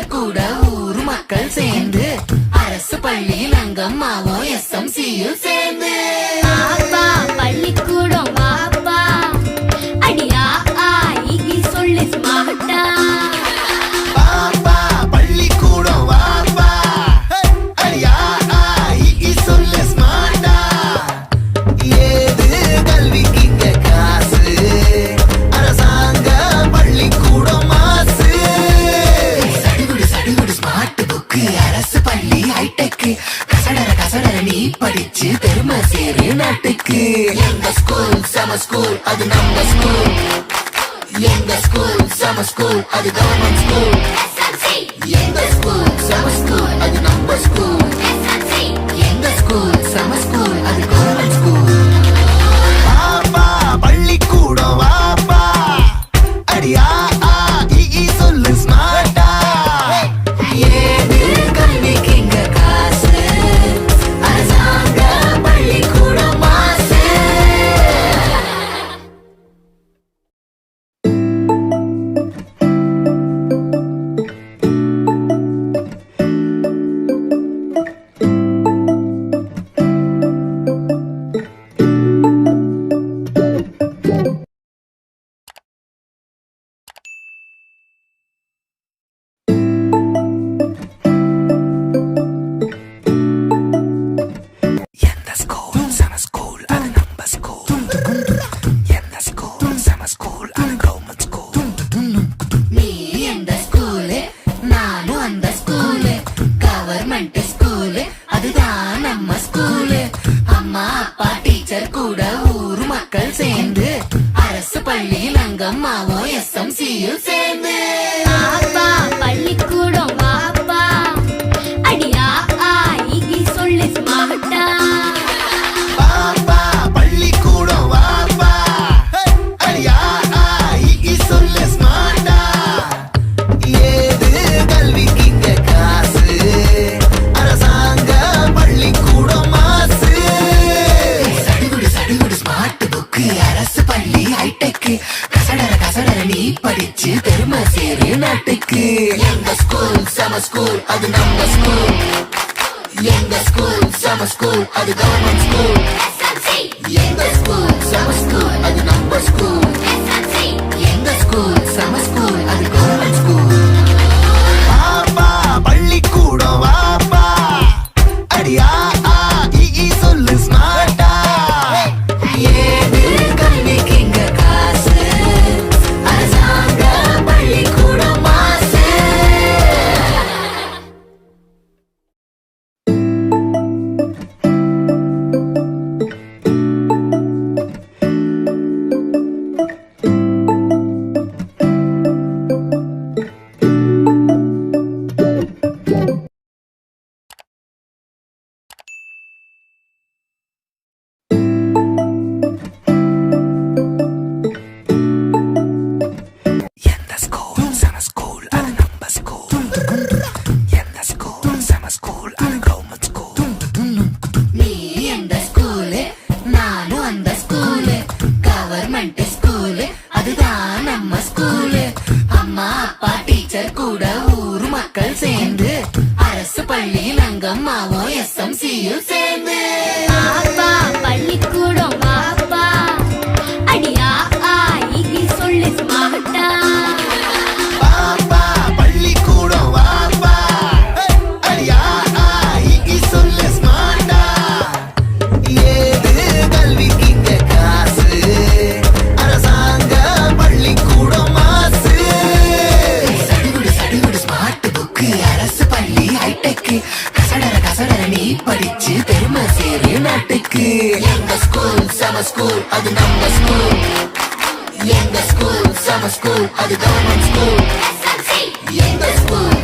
நண்பர்கள் கூட ஊர் மக்கள் சேர்ந்து அரசு பள்ளியில் அங்கம்மாவோ எஸ் எம் சியில் சேர்ந்து அசட நீ படிச்சு பெருமை சேரு நாட்டுக்கு. எங்க ஸ்கூல் சம ஸ்கூல் அது நம்ம ஸ்கூல் எங்க ஸ்கூல் சம ஸ்கூல் அது கவர்மெண்ட் ஸ்கூல் எங்க ஸ்கூல் சம ஸ்கூல் அது நம்ம ஸ்கூல் எங்க சேர்ந்து அரசு பள்ளியில் அங்கம்மாவோ எஸ் எம் சியில் சேர்ந்து. பெருமை சேரு நாட்டுக்கு. எங்க ஸ்கூல் சம ஸ்கூல் அது நம்ம ஸ்கூல் எங்க ஸ்கூல் சம ஸ்கூல் அது கவர்மெண்ட் ஸ்கூல் எங்க ஸ்கூல் சம ஸ்கூல் 咁話我日審是要正咩？எங்க ஸ்கூல் சம ஸ்கூல் அது நம்ம ஸ்கூல் எங்க ஸ்கூல் சம ஸ்கூல் அது கவர்மெண்ட் ஸ்கூல் எங்க ஸ்கூல்